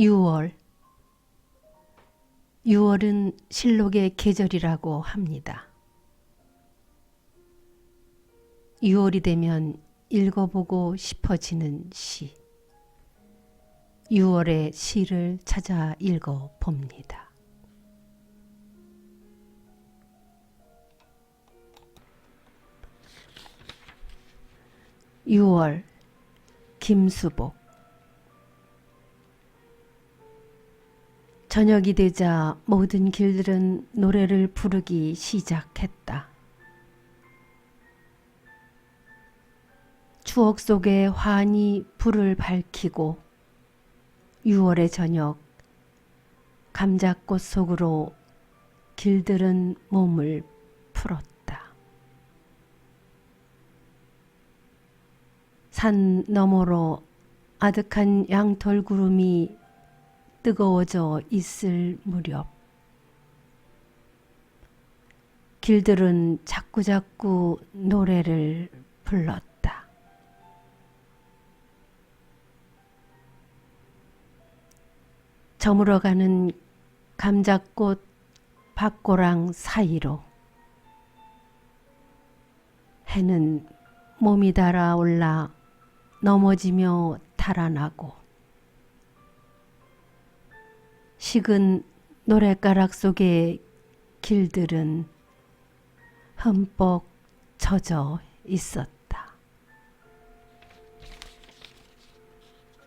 6월 6월은 실록의 계절이라고 합니다. 6월이 되면 읽어보고 싶어지는 시. 6월의 시를 찾아 읽어 봅니다. (6월) 김수복 저녁이 되자 모든 길들은 노래를 부르기 시작했다. 추억 속에 환히 불을 밝히고 6월의 저녁 감자꽃 속으로 길들은 몸을 풀었다. 산 너머로 아득한 양털 구름이 뜨거워져 있을 무렵 길들은 자꾸자꾸 노래를 불렀다. 저물어가는 감자꽃 밭고랑 사이로 해는 몸이 달아올라 넘어지며 달아나고 식은 노랫가락 속의 길들은 흠뻑 젖어 있었다.